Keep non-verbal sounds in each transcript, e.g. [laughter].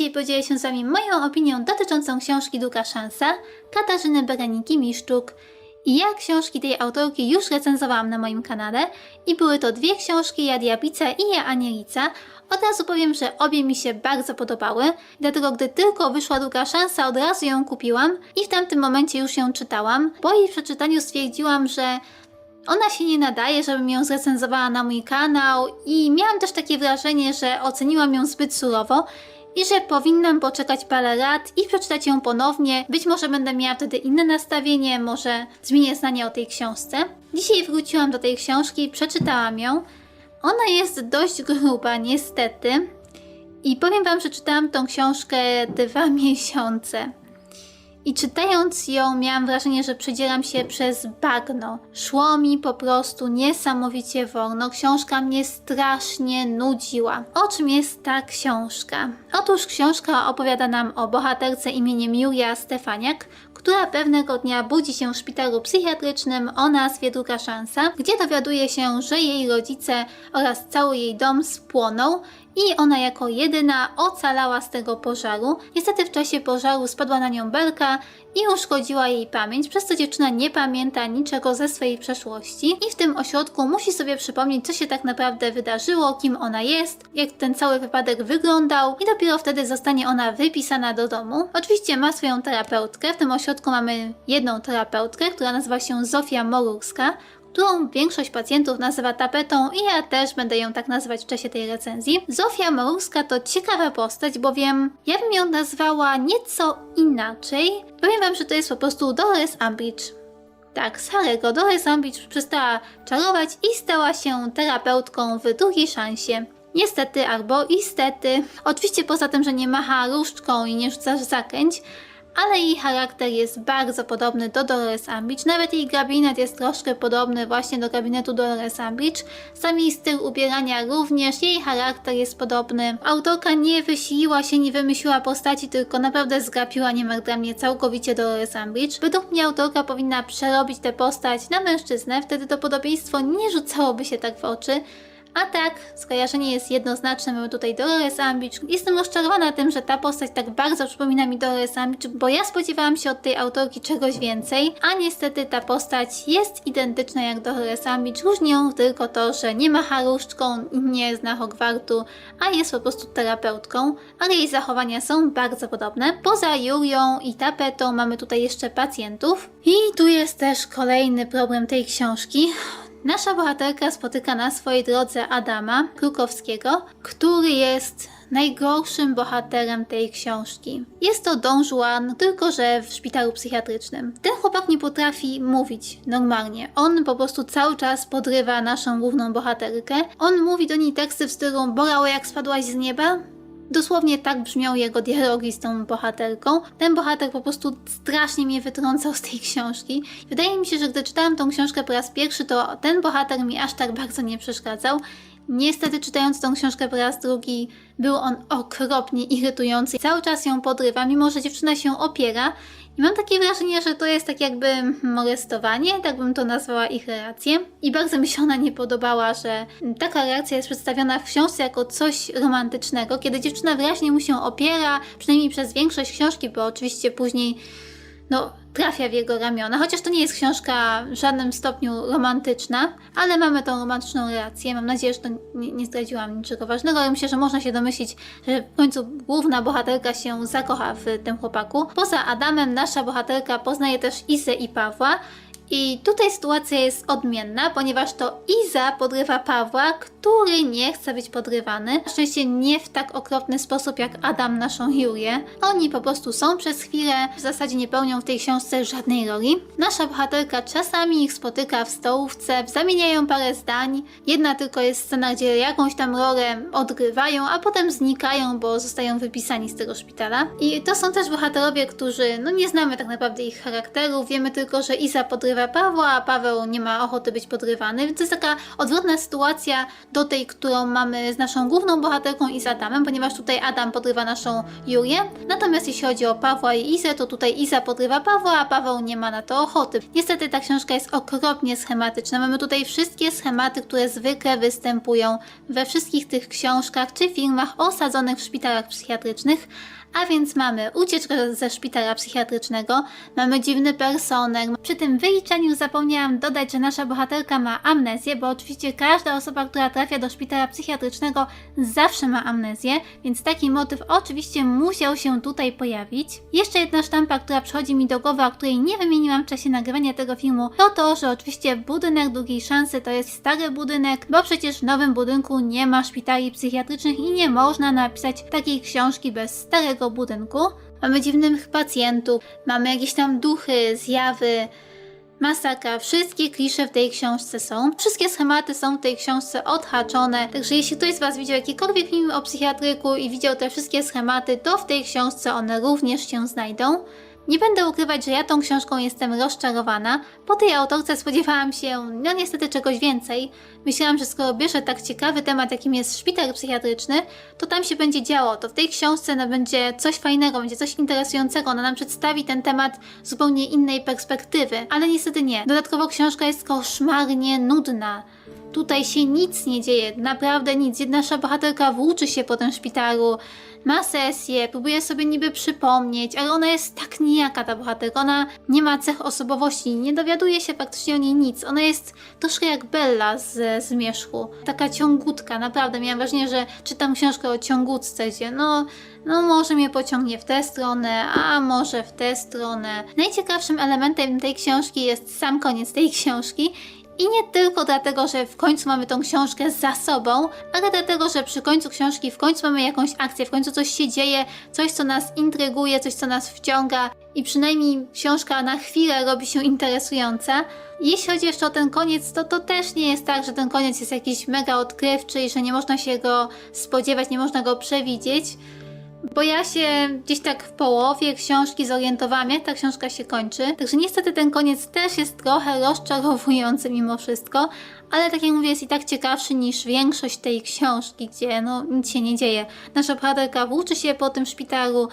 dzisiaj podzielę się z Wami moją opinią dotyczącą książki Duka Szansa Katarzyny Bereniki Miszczuk. I ja książki tej autorki już recenzowałam na moim kanale i były to dwie książki, Ja Diablica i Ja Anielica. Od razu powiem, że obie mi się bardzo podobały, dlatego gdy tylko wyszła druga szansa, od razu ją kupiłam i w tamtym momencie już ją czytałam. Po jej przeczytaniu stwierdziłam, że ona się nie nadaje, żebym ją zrecenzowała na mój kanał i miałam też takie wrażenie, że oceniłam ją zbyt surowo i że powinnam poczekać parę lat i przeczytać ją ponownie. Być może będę miała wtedy inne nastawienie, może zmienię zdanie o tej książce. Dzisiaj wróciłam do tej książki, przeczytałam ją. Ona jest dość gruba, niestety. I powiem Wam, że czytałam tą książkę dwa [laughs] miesiące. I czytając ją, miałam wrażenie, że przedzieram się przez bagno. Szło mi po prostu niesamowicie wolno. Książka mnie strasznie nudziła. O czym jest ta książka? Otóż książka opowiada nam o bohaterce imieniem Julia Stefaniak, która pewnego dnia budzi się w szpitalu psychiatrycznym o nazwie Druga Szansa, gdzie dowiaduje się, że jej rodzice oraz cały jej dom spłonął i ona jako jedyna ocalała z tego pożaru. Niestety w czasie pożaru spadła na nią belka i uszkodziła jej pamięć, przez co dziewczyna nie pamięta niczego ze swojej przeszłości i w tym ośrodku musi sobie przypomnieć, co się tak naprawdę wydarzyło, kim ona jest, jak ten cały wypadek wyglądał i dopiero wtedy zostanie ona wypisana do domu. Oczywiście ma swoją terapeutkę, w tym ośrodku mamy jedną terapeutkę, która nazywa się Zofia Morurska, którą większość pacjentów nazywa tapetą i ja też będę ją tak nazywać w czasie tej recenzji. Zofia Morurska to ciekawa postać, bowiem ja bym ją nazwała nieco inaczej. Powiem wam, że to jest po prostu Dolores Umbridge. Tak, z Dolores Umbridge przestała czarować i stała się terapeutką w drugiej szansie. Niestety albo istety. Oczywiście poza tym, że nie macha różdżką i nie rzuca zakręć, ale jej charakter jest bardzo podobny do Dolores Umbridge. Nawet jej gabinet jest troszkę podobny właśnie do gabinetu Dolores Umbridge. Sam jej styl ubierania również, jej charakter jest podobny. Autorka nie wysiliła się, nie wymyśliła postaci, tylko naprawdę zgapiła niemal dla mnie całkowicie Dolores Umbridge. Według mnie autorka powinna przerobić tę postać na mężczyznę, wtedy to podobieństwo nie rzucałoby się tak w oczy. A tak, skojarzenie jest jednoznaczne, mamy tutaj Dolores Umbridge. Jestem rozczarowana tym, że ta postać tak bardzo przypomina mi Dolores Umbridge, bo ja spodziewałam się od tej autorki czegoś więcej, a niestety ta postać jest identyczna jak Dolores Umbridge. Różni ją tylko to, że nie ma haruszczką nie zna Hogwartu, a jest po prostu terapeutką, ale jej zachowania są bardzo podobne. Poza Julią i tapetą mamy tutaj jeszcze pacjentów. I tu jest też kolejny problem tej książki. Nasza bohaterka spotyka na swojej drodze Adama Krukowskiego, który jest najgorszym bohaterem tej książki. Jest to Don Juan, tylko że w szpitalu psychiatrycznym. Ten chłopak nie potrafi mówić normalnie. On po prostu cały czas podrywa naszą główną bohaterkę. On mówi do niej teksty w stylu bolało jak spadłaś z nieba? Dosłownie tak brzmią jego dialogi z tą bohaterką. Ten bohater po prostu strasznie mnie wytrącał z tej książki. Wydaje mi się, że gdy czytałam tą książkę po raz pierwszy, to ten bohater mi aż tak bardzo nie przeszkadzał. Niestety, czytając tą książkę po raz drugi, był on okropnie irytujący. Cały czas ją podrywa, mimo że dziewczyna się opiera. I mam takie wrażenie, że to jest tak jakby molestowanie, tak bym to nazwała ich reakcję. I bardzo mi się ona nie podobała, że taka reakcja jest przedstawiona w książce jako coś romantycznego, kiedy dziewczyna wyraźnie mu się opiera, przynajmniej przez większość książki, bo oczywiście później no, trafia w jego ramiona. Chociaż to nie jest książka w żadnym stopniu romantyczna, ale mamy tą romantyczną relację. Mam nadzieję, że to nie, nie zdradziłam niczego ważnego, ale myślę, że można się domyślić, że w końcu główna bohaterka się zakocha w tym chłopaku. Poza Adamem nasza bohaterka poznaje też Izę i Pawła. I tutaj sytuacja jest odmienna, ponieważ to Iza podrywa Pawła, który nie chce być podrywany. Szczęście nie w tak okropny sposób jak Adam naszą Julię. Oni po prostu są przez chwilę, w zasadzie nie pełnią w tej książce żadnej roli. Nasza bohaterka czasami ich spotyka w stołówce, zamieniają parę zdań. Jedna tylko jest scena, gdzie jakąś tam rolę odgrywają, a potem znikają, bo zostają wypisani z tego szpitala. I to są też bohaterowie, którzy, no nie znamy tak naprawdę ich charakterów, wiemy tylko, że Iza podrywa podrywa Pawła, a Paweł nie ma ochoty być podrywany, więc to jest taka odwrotna sytuacja do tej, którą mamy z naszą główną bohaterką i z Adamem, ponieważ tutaj Adam podrywa naszą Julię, natomiast jeśli chodzi o Pawła i Izę, to tutaj Iza podrywa Pawła, a Paweł nie ma na to ochoty. Niestety ta książka jest okropnie schematyczna. Mamy tutaj wszystkie schematy, które zwykle występują we wszystkich tych książkach czy filmach osadzonych w szpitalach psychiatrycznych, a więc mamy ucieczkę ze szpitala psychiatrycznego, mamy dziwny personel. Przy tym wyliczeniu zapomniałam dodać, że nasza bohaterka ma amnezję, bo oczywiście każda osoba, która trafia do szpitala psychiatrycznego zawsze ma amnezję, więc taki motyw oczywiście musiał się tutaj pojawić. Jeszcze jedna sztampa, która przychodzi mi do głowy, a której nie wymieniłam w czasie nagrywania tego filmu, to to, że oczywiście budynek drugiej szansy to jest stary budynek, bo przecież w nowym budynku nie ma szpitali psychiatrycznych i nie można napisać takiej książki bez starego budynku. Mamy dziwnych pacjentów, mamy jakieś tam duchy, zjawy, masakra. Wszystkie klisze w tej książce są. Wszystkie schematy są w tej książce odhaczone. Także jeśli ktoś z Was widział jakikolwiek film o psychiatryku i widział te wszystkie schematy, to w tej książce one również się znajdą. Nie będę ukrywać, że ja tą książką jestem rozczarowana. Po tej autorce spodziewałam się, no niestety, czegoś więcej. Myślałam, że skoro bierze tak ciekawy temat, jakim jest szpital psychiatryczny, to tam się będzie działo. To w tej książce no, będzie coś fajnego, będzie coś interesującego. Ona nam przedstawi ten temat z zupełnie innej perspektywy. Ale niestety nie. Dodatkowo książka jest koszmarnie nudna. Tutaj się nic nie dzieje, naprawdę nic. Nasza bohaterka włóczy się po tym szpitalu, ma sesję, próbuje sobie niby przypomnieć, ale ona jest tak nijaka ta bohaterka. Ona nie ma cech osobowości, nie dowiaduje się praktycznie o niej nic. Ona jest troszkę jak Bella z Zmierzchu. Taka ciągutka, naprawdę. Miałam wrażenie, że czytam książkę o ciągutce, gdzie no, no może mnie pociągnie w tę stronę, a może w tę stronę. Najciekawszym elementem tej książki jest sam koniec tej książki i nie tylko dlatego, że w końcu mamy tą książkę za sobą, ale dlatego, że przy końcu książki w końcu mamy jakąś akcję, w końcu coś się dzieje, coś co nas intryguje, coś co nas wciąga i przynajmniej książka na chwilę robi się interesująca. Jeśli chodzi jeszcze o ten koniec, to to też nie jest tak, że ten koniec jest jakiś mega odkrywczy i że nie można się go spodziewać, nie można go przewidzieć. Bo ja się gdzieś tak w połowie książki zorientowałam, jak ta książka się kończy. Także niestety ten koniec też jest trochę rozczarowujący mimo wszystko, ale tak jak mówię, jest i tak ciekawszy niż większość tej książki, gdzie no nic się nie dzieje. Nasza bohaterka włóczy się po tym szpitalu,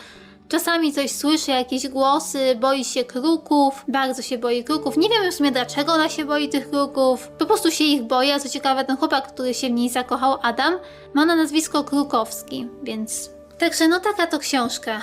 Czasami coś słyszy, jakieś głosy, boi się kruków, bardzo się boi kruków. Nie wiemy w sumie dlaczego ona się boi tych kruków. Po prostu się ich boi, a co ciekawe, ten chłopak, który się w niej zakochał, Adam, ma na nazwisko Krukowski, więc Także no taka to książka.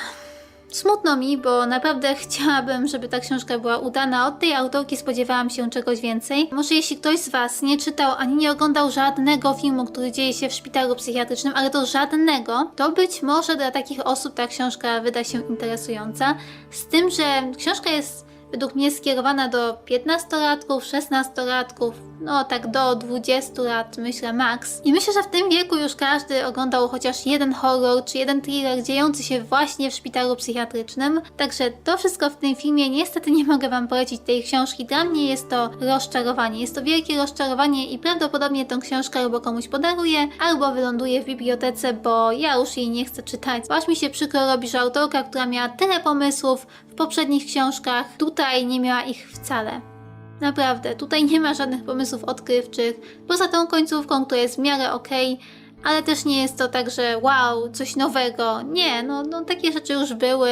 Smutno mi, bo naprawdę [laughs] chciałabym, żeby ta książka była udana. Od tej autorki spodziewałam się czegoś więcej. Może jeśli ktoś z Was nie czytał ani nie oglądał żadnego filmu, który dzieje się w szpitalu psychiatrycznym, ale to żadnego, to być może dla takich osób ta książka wyda się interesująca. Z tym, że książka jest według mnie skierowana do 15-latków, 16-latków, no tak do 20 lat, myślę, max. I myślę, że w tym wieku już każdy oglądał chociaż jeden horror czy jeden thriller dziejący się właśnie w szpitalu psychiatrycznym. Także to wszystko w tym filmie. Niestety nie mogę Wam polecić tej książki. Dla mnie jest to rozczarowanie. Jest to wielkie rozczarowanie i prawdopodobnie tą książkę albo komuś podaruję, albo wyląduje w bibliotece, bo ja już jej nie chcę czytać. Aż mi się przykro robi, że autorka, która miała tyle pomysłów w poprzednich książkach, tutaj nie miała ich wcale. Naprawdę, tutaj nie ma żadnych pomysłów odkrywczych, poza tą końcówką, która jest w miarę okej, ale też nie jest to tak, że wow, coś nowego. Nie, no, no takie rzeczy już były,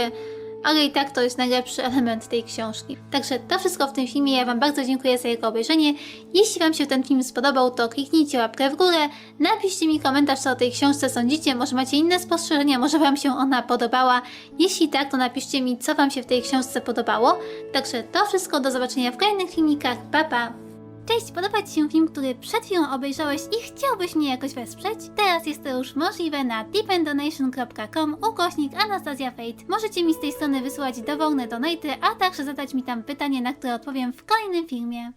ale i tak to jest najlepszy [laughs] element tej książki. Także to wszystko w tym filmie. Ja Wam bardzo dziękuję za jego obejrzenie. Jeśli Wam się ten film spodobał, to kliknijcie łapkę w górę, napiszcie mi komentarz, co o tej książce sądzicie. Może macie inne spostrzeżenia, może Wam się ona podobała. Jeśli tak, to napiszcie mi, co Wam się w tej książce podobało. Także to wszystko, do zobaczenia w kolejnych filmikach. Pa, pa! Cześć, podoba Ci się film, który przed chwilą obejrzałeś i chciałbyś mnie jakoś wesprzeć? Teraz jest to już możliwe na dependonation.com ukośnik Anastazja Fate. Możecie mi z tej strony wysłać dowolne donaty, a także zadać mi tam pytanie, na które odpowiem w kolejnym filmie.